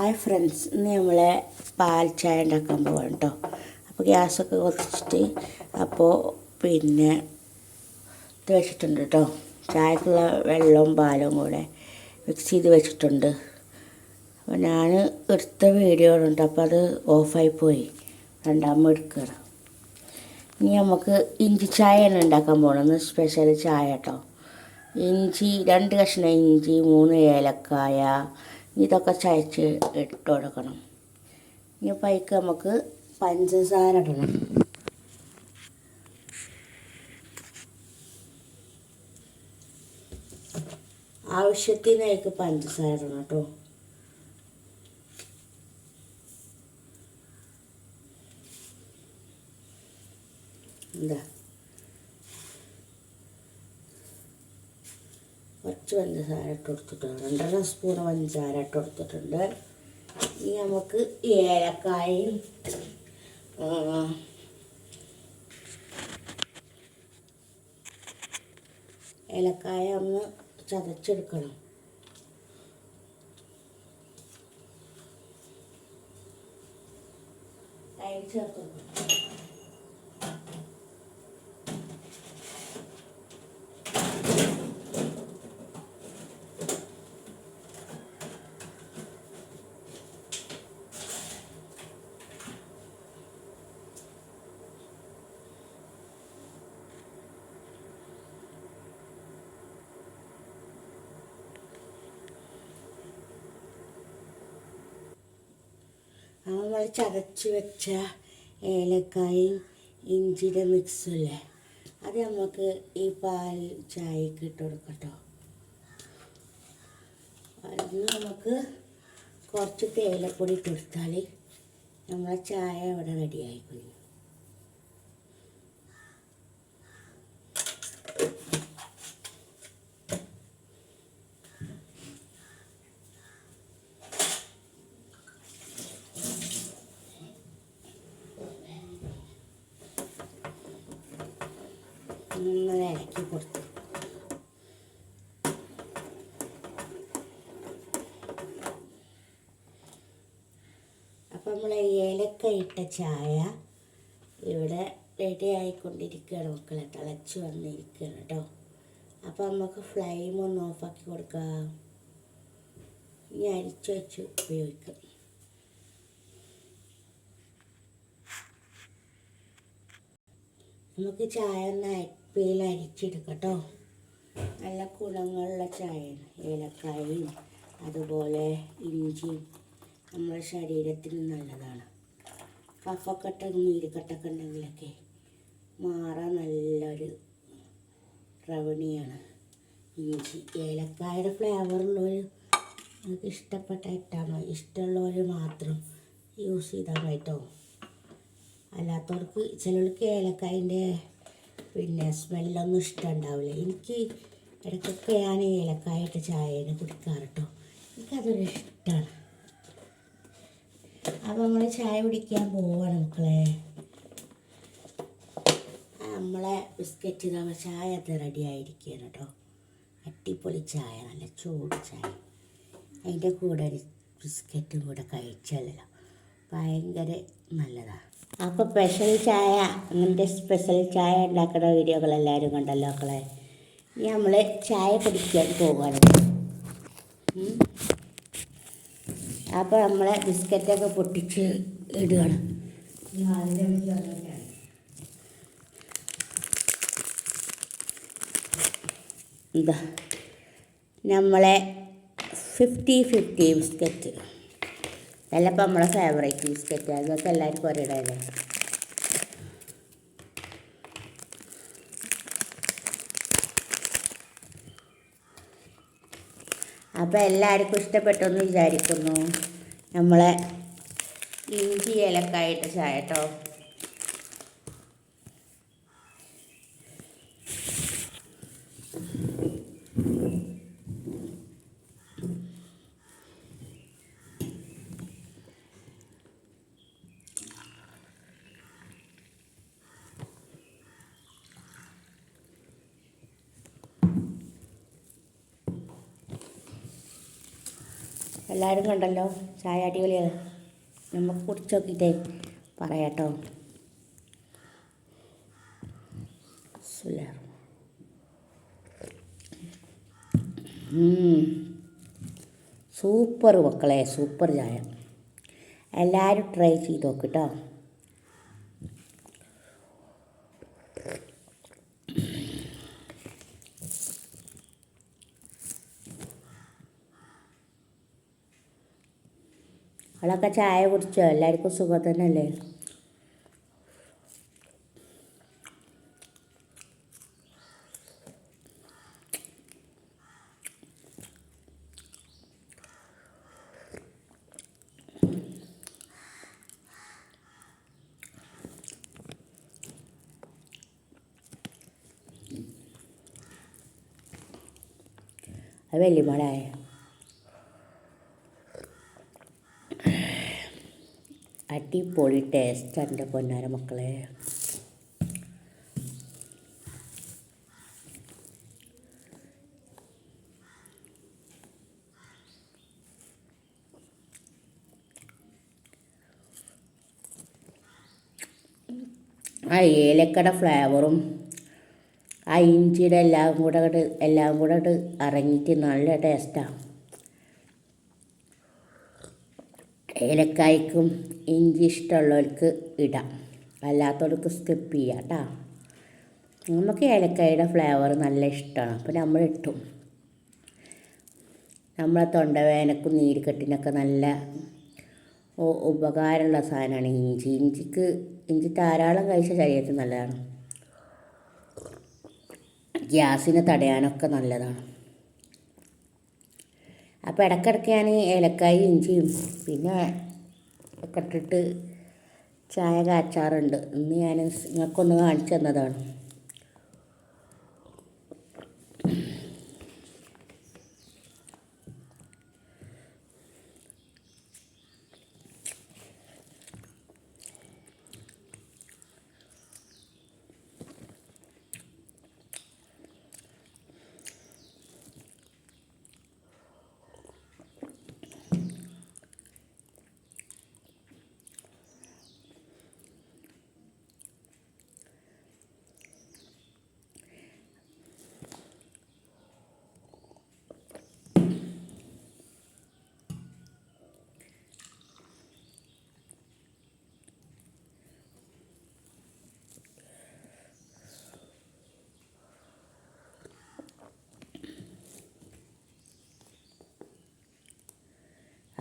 Hi friends ഇന്ന് നമ്മളെ പാൽ ചായ ഉണ്ടാക്കാൻ പോവാണ് കേട്ടോ അപ്പോൾ ഗ്യാസൊക്കെ കുറച്ചിട്ട് അപ്പോൾ പിന്നെ ഇത് വെച്ചിട്ടുണ്ട് കേട്ടോ ചായക്കുള്ള വെള്ളവും പാലും കൂടെ മിക്സ് ചെയ്ത് വെച്ചിട്ടുണ്ട്. അപ്പോൾ ഞാൻ എടുത്ത വീഡിയോ ഉണ്ട് അപ്പോൾ അത് ഓഫായി പോയി. രണ്ടാമത് എടുക്കുകയാണ് ഇനി നമുക്ക് ഇഞ്ചി ചായയാണ് ഉണ്ടാക്കാൻ പോകണം സ്പെഷ്യൽ ചായ കേട്ടോ ഇഞ്ചി രണ്ട് കഷ്ണം ഇഞ്ചി മൂന്ന് ഏലക്കായ ഇതൊക്കെ ചതച്ച് ഇട്ട് കൊടുക്കണം. ഇനി പൈക്ക് നമുക്ക് പഞ്ചസാര ഇടണം. ആവശ്യത്തിനേക്ക് പഞ്ചസാര ഇടണം കേട്ടോ. എന്താ കുറച്ച് പഞ്ചസാര ഇട്ട് കൊടുത്തിട്ടുണ്ട്. രണ്ടര സ്പൂൺ പഞ്ചസാര ഇട്ട് കൊടുത്തിട്ടുണ്ട്. ഇനി നമുക്ക് ഏലക്കായും ഏലക്കായ ഒന്ന് ചതച്ചെടുക്കണം. അതിൽ ചേർത്ത് നമ്മൾ ചതച്ച് വെച്ച ഏലക്കായും ഇഞ്ചിയുടെ മിക്സല്ലേ അത് നമുക്ക് ഈ പാൽ ചായക്ക് ഇട്ട് കൊടുക്കട്ടോ. അതിന് നമുക്ക് കുറച്ച് തേയിലപ്പൊടി ഇട്ട് കൊടുത്താൽ നമ്മളെ ചായ ഇവിടെ റെഡിയായി ഒന്ന് ഇറക്കി കൊടുത്തു. അപ്പം നമ്മൾ ഏലക്ക ഇട്ട ചായ ഇവിടെ റെഡി ആയിക്കൊണ്ടിരിക്കുകയാണ് മക്കളെ. തിളച്ച് വന്നിരിക്കുകയാണ് കേട്ടോ. അപ്പം നമുക്ക് ഫ്ലെയിം ഒന്ന് ഓഫാക്കി കൊടുക്കാം. ഇനി അരിച്ചു വെച്ച് ഉപയോഗിക്കാം. നമുക്ക് ചായ ഒന്ന് അരിപ്പയിൽ അരിച്ചെടുക്കട്ടോ. നല്ല ഗുണങ്ങളുള്ള ചായയാണ് ഏലക്കായും അതുപോലെ ഇഞ്ചിയും നമ്മുടെ ശരീരത്തിന് നല്ലതാണ്. കഫക്കെട്ട് നീരുകെട്ടൊക്കെ ഉണ്ടെങ്കിലൊക്കെ മാറാൻ നല്ലൊരു റവണിയാണ് ഇഞ്ചി. ഏലക്കായുടെ ഫ്ലേവറുള്ളവർ നമുക്ക് ഇഷ്ടപ്പെട്ട ഇഷ്ടമുള്ളവർ മാത്രം യൂസ് ചെയ്താൽ കേട്ടോ അല്ലാത്തവർക്ക് ചിലർക്ക് ഏലക്കായന്റെ പിന്നെ സ്മെല്ലൊന്നും ഇഷ്ടമുണ്ടാവില്ല. എനിക്ക് ഇടയ്ക്കൊക്കെ ഞാൻ ഏലക്കായിട്ട് ചായയാണ് കുടിക്കാറുട്ടോ എനിക്കതൊരു ഇഷ്ടമാണ് അപ്പോൾ നമ്മൾ ചായ കുടിക്കാൻ പോവാണ് മക്കളെ. നമ്മളെ ബിസ്ക്കറ്റ് നമ്മൾ ചായ അത് റെഡി ആയിരിക്കുകയാണ് കേട്ടോ. അട്ടിപ്പൊളി ചായ നല്ല ചൂട് ചായ. അതിന്റെ കൂടെ ഒരു ബിസ്ക്കറ്റും കൂടെ കഴിച്ചാലല്ലോ. ഭയങ്കര നല്ലതാണ് അപ്പോൾ സ്പെഷ്യൽ ചായ അങ്ങനത്തെ സ്പെഷ്യൽ ചായ ഉണ്ടാക്കുന്ന വീഡിയോകൾ എല്ലാവരും കണ്ടല്ലോ മക്കളെ. ഇനി നമ്മൾ ചായ കുടിക്കാൻ പോകുകയാണ്. അപ്പോൾ നമ്മളെ ബിസ്ക്കറ്റൊക്കെ പൊട്ടിച്ച് ഇടുകയാണ് എന്താ? നമ്മളെ ഫിഫ്റ്റി ഫിഫ്റ്റി ബിസ്ക്കറ്റ് ഇതല്ല നമ്മളെ ഫേവറേറ്റ് ബിസ്ക്കറ്റ് അതൊക്കെ എല്ലാവർക്കും ഒരിടല്ലേ? അപ്പോൾ എല്ലാവർക്കും ഇഷ്ടപ്പെട്ടെന്ന് വിചാരിക്കുന്നു. നമ്മളെ ഇഞ്ചി ഇലക്കായിട്ട് ചായ കേട്ടോ എല്ലാവരും കണ്ടല്ലോ? ചായ അടിപൊളിയാണ് നമുക്ക് കുടിച്ച് നോക്കിയിട്ടേ പറയാട്ടോ. സൂപ്പർ മക്കളെ സൂപ്പർ ചായ. എല്ലാവരും ട്രൈ ചെയ്ത് നോക്ക് കേട്ടോ അവളൊക്കെ ചായ കുടിച്ചോ? എല്ലാവർക്കും സുഖം തന്നെയല്ലേ? അത് വലിയ മോളായ അടിപൊളി ടേസ്റ്റ് എന്റെ പൊന്നാര മക്കളെ. ആ ഏലക്കട ഫ്ലേവറും ആ ഇഞ്ചിയുടെ എല്ലാം കൂടെ എല്ലാം കൂടെ ഇറങ്ങിയിട്ട് നല്ല ടേസ്റ്റാണ് ഏലക്കായ്ക്കും ഇഞ്ചി ഇഷ്ടമുള്ളവർക്ക് ഇടാം. അല്ലാത്തവർക്ക് സ്കിപ്പ് ചെയ്യാം കേട്ടോ നമുക്ക് ഏലക്കായുടെ ഫ്ലേവർ നല്ല ഇഷ്ടമാണ്. അപ്പോൾ നമ്മൾ ഇട്ടു. നമ്മളെ തൊണ്ടവേനക്കും നീരുകെട്ടിനൊക്കെ നല്ല ഉപകാരമുള്ള സാധനമാണ് ഇഞ്ചി. ഇഞ്ചിക്ക് ഇഞ്ചി ധാരാളം കഴിച്ച ശരീരത്തിന് നല്ലതാണ്. ഗ്യാസിനെ തടയാനൊക്കെ നല്ലതാണ്. അപ്പോൾ ഇടയ്ക്കിടയ്ക്ക് ഞാൻ ഏലക്കായും ഇഞ്ചിയും പിന്നെ ഒക്കെ ഇട്ടിട്ട് ചായ കാച്ചാറുണ്ട്. ഇന്ന് ഞാൻ നിങ്ങൾക്കൊന്ന് കാണിച്ചു തന്നതാണ്.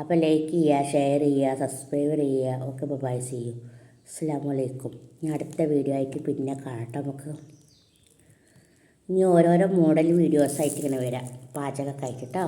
അപ്പോൾ ലൈക്ക് ചെയ്യുക ഷെയർ ചെയ്യുക സബ്സ്ക്രൈബ് ചെയ്യുക ഒക്കെ ബൈ ചെയ്യൂ. അസ്സാം വലൈക്കും ഞാൻ അടുത്ത വീഡിയോ ആയിട്ട് പിന്നെ കാണട്ടെ നമുക്ക്. ഇനി ഓരോരോ മോഡൽ വീഡിയോസായിട്ട് ഇങ്ങനെ വരാം. പാചകമൊക്കെ ആയിട്ട് കേട്ടോ